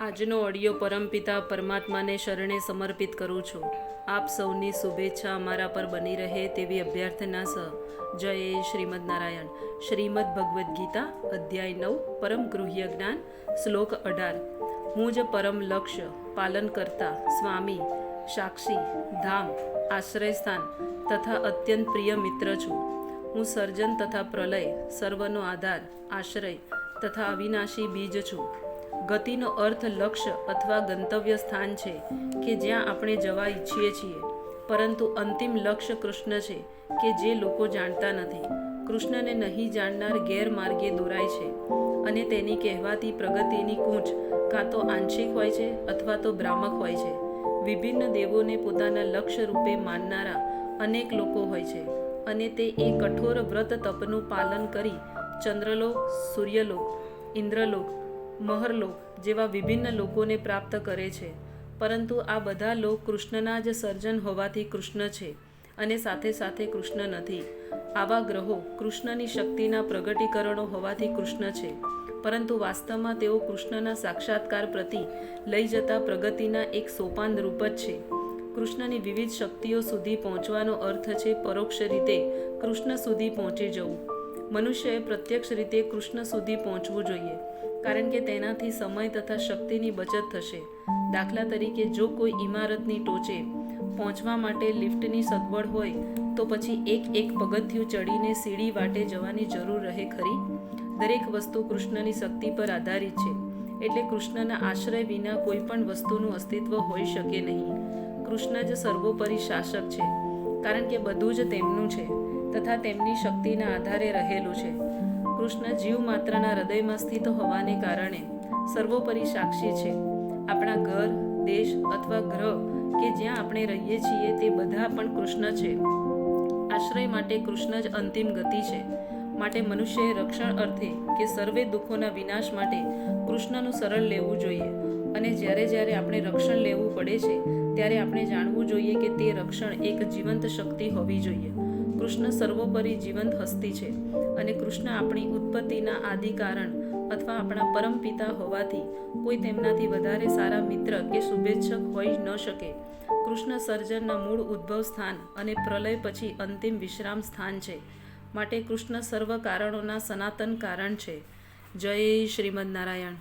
આજનો ઓડિયો પરમપિતા પરમાત્માને શરણે સમર્પિત કરું છું. આપ સૌની શુભેચ્છા અમારા પર બની રહે તેવી અભ્યર્થના સહ જય શ્રીમદ નારાયણ. શ્રીમદ ભગવદ્ ગીતા, અધ્યાય નવ, પરમ ગૃહ્ય જ્ઞાન, શ્લોક અઢાર. હું જ પરમ લક્ષ્ય, પાલન કરતા, સ્વામી, સાક્ષી, ધામ, આશ્રયસ્થાન તથા અત્યંત પ્રિય મિત્ર છું. હું સર્જન તથા પ્રલય, સર્વનો આધાર, આશ્રય તથા અવિનાશી બીજ છું. ગતિનો અર્થ લક્ષ્ય અથવા ગંતવ્ય સ્થાન છે કે જ્યાં આપણે જવા ઈચ્છીએ છીએ. પરંતુ અંતિમ લક્ષ્ય કૃષ્ણ છે કે જે લોકો જાણતા નથી. કૃષ્ણને નહીં જાણનાર ગેરમાર્ગે દોરાય છે અને તેની કહેવાતી પ્રગતિની કૂંચ કાં તો આંશિક હોય છે અથવા તો ભ્રામક હોય છે. વિભિન્ન દેવોને પોતાના લક્ષ્ય રૂપે માનનારા અનેક લોકો હોય છે અને તે એ કઠોર વ્રત તપનું પાલન કરી ચંદ્રલોક, સૂર્યલોક, ઇન્દ્રલોક મહરલોક જેવા વિભિન્ન લોકોને પ્રાપ્ત કરે છે. પરંતુ આ બધા લોક કૃષ્ણના જ સર્જન હોવાથી કૃષ્ણ છે અને સાથે સાથે કૃષ્ણ નથી. આવા ગ્રહો કૃષ્ણની શક્તિના પ્રગટીકરણો હોવાથી કૃષ્ણ છે. પરંતુ વાસ્તવમાં તેઓ કૃષ્ણના સાક્ષાત્કાર પ્રતિ લઈ જતા પ્રગતિના એક સોપાન રૂપ જ છે. કૃષ્ણની વિવિધ શક્તિઓ સુધી પહોંચવાનો અર્થ છે પરોક્ષ રીતે કૃષ્ણ સુધી પહોંચી જવું. મનુષ્યએ પ્રત્યક્ષ રીતે કૃષ્ણ સુધી પહોંચવું જોઈએ, કારણ કે તેનાથી સમય તથા શક્તિની બચત થશે. દાખલા તરીકે, જો કોઈ ઇમારતની ટોચે પહોંચવા માટે લિફ્ટની સગવડ હોય, તો પછી એક એક પગથિયું ચડીને સીડી વાટે જવાની જરૂર રહે ખરી? દરેક વસ્તુ કૃષ્ણની શક્તિ પર આધારિત છે, એટલે કૃષ્ણના આશ્રય વિના કોઈ પણ વસ્તુનું અસ્તિત્વ હોઈ શકે નહીં. કૃષ્ણ જ સર્વોપરી શાસક છે, કારણ કે બધું જ તેમનું છે. તથા તેમની શક્તિના આધારે રહેલું છે. કૃષ્ણ જીવ માત્રના હૃદયમાં સ્થિત હોવાને કારણે સર્વોપરી સાક્ષી છે. આપણા ઘર, દેશ અથવા ગ્રહ કે જ્યાં આપણે રહીએ છીએ તે બધા પણ કૃષ્ણ છે. આશ્રય માટે કૃષ્ણ જ અંતિમ ગતિ છે. માટે મનુષ્યએ રક્ષણ અર્થે કે સર્વે દુઃખોના વિનાશ માટે કૃષ્ણનું સરળ લેવું જોઈએ. અને જ્યારે જ્યારે આપણે રક્ષણ લેવું પડે છે, ત્યારે આપણે જાણવું જોઈએ કે તે રક્ષણ એક જીવંત શક્તિ હોવી જોઈએ. કૃષ્ણ સર્વોપરી જીવંત હસ્તી છે અને કૃષ્ણ આપણી ઉત્પત્તિના આદિ કારણ અથવા આપણા પરમ પિતા હોવાથી કોઈ તેમનાથી વધારે સારા મિત્ર કે શુભેચ્છક હોઈ ન શકે. કૃષ્ણ સર્જનના મૂળ ઉદ્ભવ સ્થાન અને પ્રલય પછી અંતિમ વિશ્રામ સ્થાન છે. માટે કૃષ્ણ સર્વ કારણોના સનાતન કારણ છે. જય શ્રીમદ નારાયણ.